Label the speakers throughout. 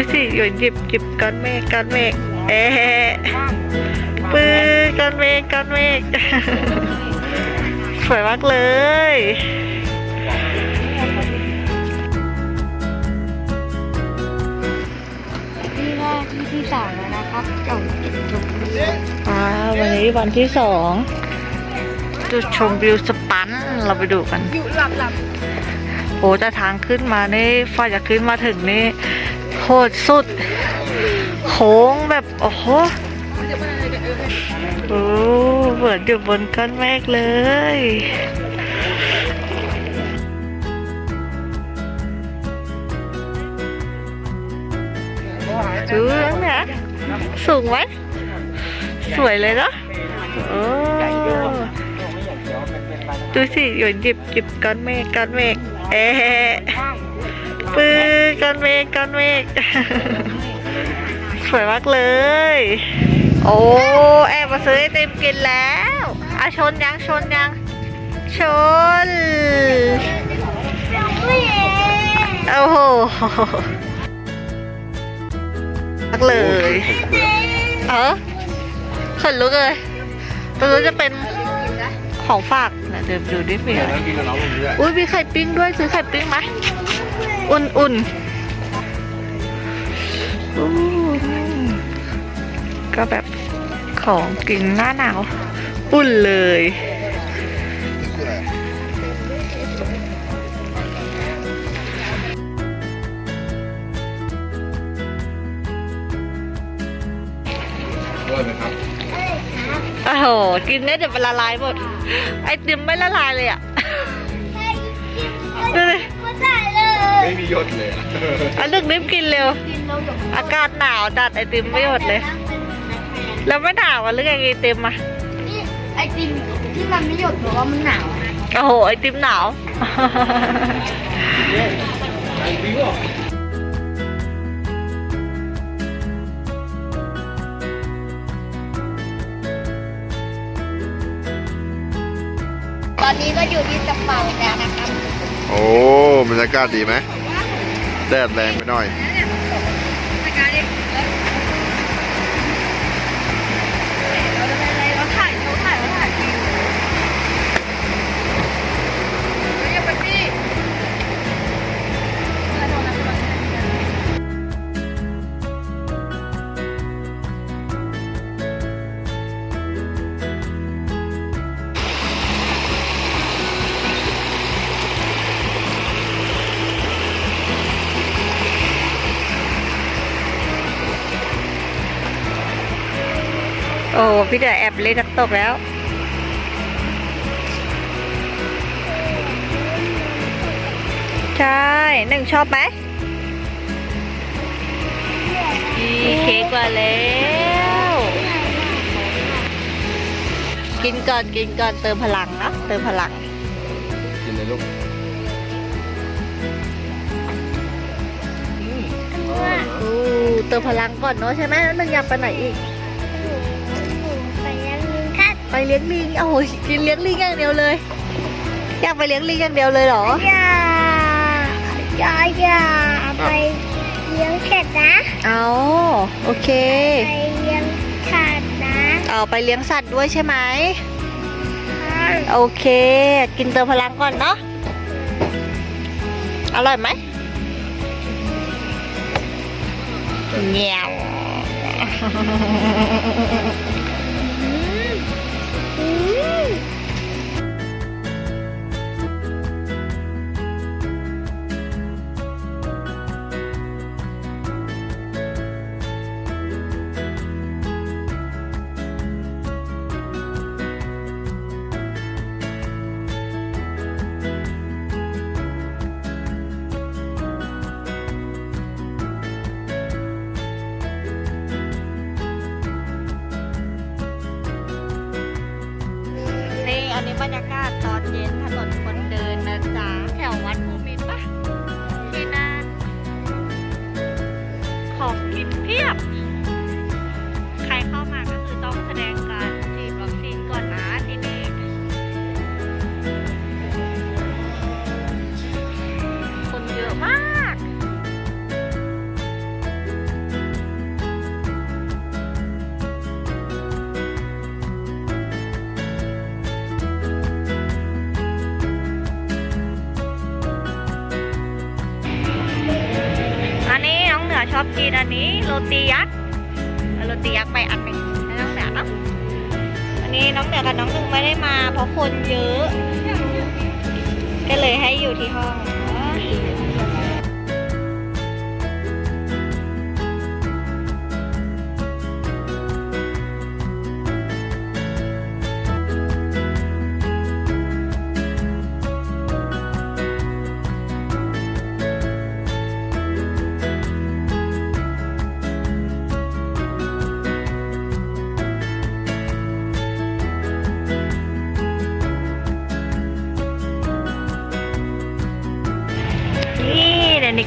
Speaker 1: ดูสิหยวนหยิบหยิบก้อนเมฆก้อนเมฆเอ๊ะปื้อก้อนเมฆก้อนเมฆสวยมากเลย
Speaker 2: นี่แรกที่ที่สองแล้วนะครับกับจุดชมวิว
Speaker 1: อ่าวันนี้วันที่สองจุดชมวิวสปันเราไปดูกัน
Speaker 2: อยู่หลับหลับ
Speaker 1: โอ้แต่ทางขึ้นมานี่ฝ่ายจะขึ้นมาถึงนี่ โหดสุด โค้งแบบ โอ้โหโอ้เหมือนอยู่บนก้อนเมฆเลยดูนั่นนะสูงไหมสวยเลยเนาะโอ้ดูสิหยวนหยิบหยิบก้อนเมฆก้อนเมฆเอ๊ะ ปื้อก้อนเมฆก้อนเมฆสวยมากเลย โอ้แอบมาซื้อไอติมกินแล้วอาชนยังชนยัง ชน โอ้โหมากเลย เออขนลุกเลยตรงนู้นจะเป็นของฝากนะเดี๋ยวดูดิมีอะไร
Speaker 3: แล้วกินกับน้องผมด้วย
Speaker 1: อุ้ยมีไข่ปิ้งด้วยซื้อไข่ปิ้งไหม อุ่นอุ่นอู้ก็แบบของกินหน้าหนาว อุ่นเลย
Speaker 3: อร่อยไหมครับ
Speaker 1: โอ้โห กินเนี่ยเดี๋ยวมันละลายหมด ไอติมไม่ละลายเลยอะดูดิ
Speaker 2: ไม่ได้เลย
Speaker 3: ไม่มีหยดเลยอะ
Speaker 1: อันนึกนิมกินเร็ว
Speaker 2: กินเราแบบ
Speaker 1: อากาศหนาวจัดไอติมไม่หมดเลย แล้วไม่หนาวอะหรือไงไอติมอะ
Speaker 2: นี่ไอติมที่มันไม่หยดเพราะว่ามันหนาว
Speaker 1: โอ้โหไอติมหนาว
Speaker 2: ตอนนี้ก็อยู่ที่สปาแล้วนะครับ
Speaker 3: โอ้บรรยากาศดีไหมแดดแรงไปหน่อย
Speaker 1: อ้พี่เดือแอบเล่นน้ำตกแล้ว ใช่หนึ่งชอบไหมอีเค้กมาแล้ว กินก่อนกินก่อนเติมพลังนะเติมพลัง
Speaker 3: กินเลยลูก
Speaker 1: อู้เติมพลังก่อนเนาะใช่ไหมแล้วหนึ่งอยากไปไหนอีก
Speaker 2: ไปยังลิงคัด
Speaker 1: ไปเลี้ยงลิงโอ้โหกินเลี้ยงลิงอย่างเดียวเลย อยากไปเลี้ยงลิงอย่างเดียวเลยเหรอ
Speaker 2: อย่าอย่าอย่าไปเลี้ยงเข็ดนะ
Speaker 1: เอาโอเค
Speaker 2: ไปเลี้ยงขาดนะ
Speaker 1: เอาไปเลี้ยงสัตว์ด้วยใช่ไหมโอเค กินเติมพลังก่อนเนาะอร่อยไหมเงี้ย วากาศ ชอบกินอันนี้โรตียักษ์โรตียักษ์ไปอันหนึ่งให้น้องเหนือเนาะวันนี้น้องเหนือกับน้องหนึ่งไม่ได้มา เพราะคนเยอะ ก็เลยให้อยู่ที่ห้อง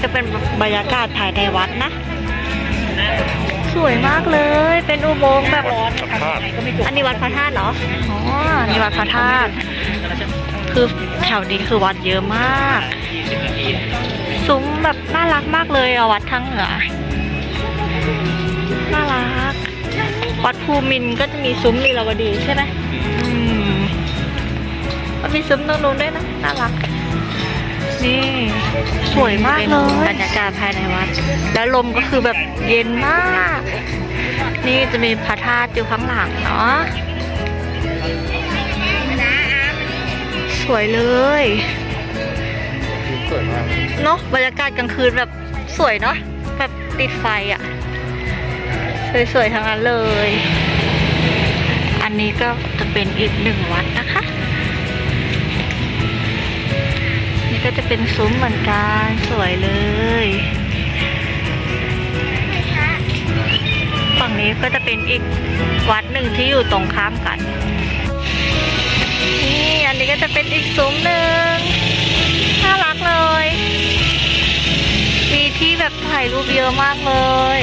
Speaker 1: เดี๋ยวนี้ก็เป็นบรรยากาศภายในวัดนะ สวยมากเลย เป็นอุโมงค์แบบ
Speaker 3: พระธาตุ
Speaker 1: อันนี้วัดพระธาตุเหรอ อ๋อ นี่วัดพระธาตุ คือแถวนี้คือวัดเยอะมาก ซุ้มแบบน่ารักมากเลยอะวัดทั้งเหนือ น่ารัก วัดภูมินทร์ก็จะมีซุ้มลีลาวดีใช่ไหมอืมมันมีซุ้มตรงนู้นด้วยนะ น่ารัก นี่สวยมากเลย บรรยากาศภายในวัด แล้วลมก็คือแบบเย็นมาก นี่จะมีพระธาตุอยู่ข้างหลังเนาะ สวยเลย
Speaker 3: สวยมาก
Speaker 1: เนาะบรรยากาศกลางคืนแบบสวยเนาะแบบติดไฟอะ่ะ สวยๆทั้งนั้นเลย อันนี้ก็จะเป็นอีกหนึ่งวัดนะคะ ก็จะเป็นซุ้มเหมือนกันสวยเลย ฝั่งนี้ก็จะเป็นอีกวัดหนึ่งที่อยู่ตรงข้ามกัน นี่อันนี้ก็จะเป็นอีกซุ้มหนึ่งน่ารักเลย มีที่แบบถ่ายรูปเยอะมากเลย